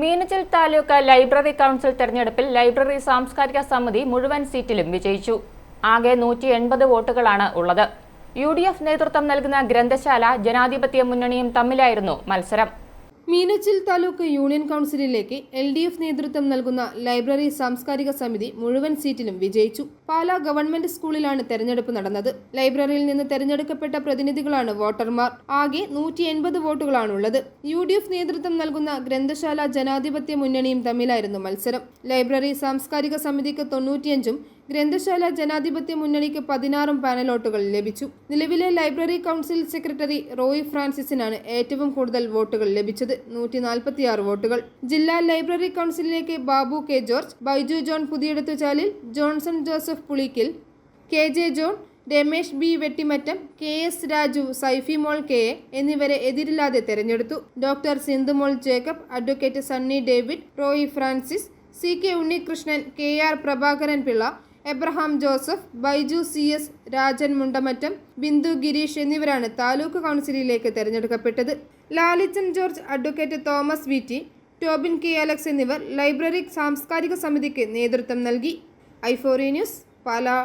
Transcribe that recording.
Meenachil taluk library council തെരഞ്ഞെടുപ്പിൽ library സാംസ്കാരിക സമിതി മുഴുവൻ സീറ്റിലും വിജയിച്ചു. ആകെ നൂറ്റി എൺപത് വോട്ടുകളാണ് ഉള്ളത്. യു ഡി എഫ് നേതൃത്വം നൽകുന്ന ഗ്രന്ഥശാല ജനാധിപത്യ മുന്നണിയും തമ്മിലായിരുന്നു മത്സരം. മീനച്ചിൽ താലൂക്ക് യൂണിയൻ കൗൺസിലിലേക്ക് എൽ ഡി എഫ് നേതൃത്വം നൽകുന്ന ലൈബ്രറി സാംസ്കാരിക സമിതി മുഴുവൻ സീറ്റിലും വിജയിച്ചു. പാലാ ഗവൺമെന്റ് സ്കൂളിലാണ് തെരഞ്ഞെടുപ്പ് നടന്നത്. ലൈബ്രറിയിൽ നിന്ന് തെരഞ്ഞെടുക്കപ്പെട്ട പ്രതിനിധികളാണ് വോട്ടർമാർ. ആകെ നൂറ്റി എൺപത് വോട്ടുകളാണുള്ളത്. യു ഡി എഫ് നേതൃത്വം നൽകുന്ന ഗ്രന്ഥശാല ജനാധിപത്യ മുന്നണിയും തമ്മിലായിരുന്നു മത്സരം. ലൈബ്രറി സാംസ്കാരിക സമിതിക്ക് തൊണ്ണൂറ്റിയഞ്ചും ഗ്രന്ഥശാല ജനാധിപത്യ മുന്നണിക്ക് പതിനാറും പാനലോട്ടുകൾ ലഭിച്ചു. നിലവിലെ ലൈബ്രറി കൗൺസിൽ സെക്രട്ടറി റോയ് ഫ്രാൻസിസിനാണ് ഏറ്റവും കൂടുതൽ വോട്ടുകൾ ലഭിച്ചത്. നൂറ്റി നാൽപ്പത്തിയാറ് വോട്ടുകൾ. ജില്ലാ library കൗൺസിലിലേക്ക് Babu K George Baiju John Puthiyeduthuchalil Johnson Joseph Pulikkil K J John Ramesh B Vettimattam K S Raju Saifi Mol K A എന്നിവരെ എതിരില്ലാതെ തെരഞ്ഞെടുത്തു. Doctor Sindhumol Jacob advocate Sunny David Roy Francis C K Unnikrishnan K R Prabhakaran Pillai Abraham Joseph Baiju C S Rajan Mundamattam Bindu Girish എന്നിവരാണ് താലൂക്ക് കൗൺസിലിലേക്ക് തെരഞ്ഞെടുക്കപ്പെട്ടത്. Lalichan George advocate Thomas V T Tobin K Alex എന്നിവർ library സാംസ്കാരിക സമിതിക്ക് നേതൃത്വം നൽകി. ഐഫോറി news Pala.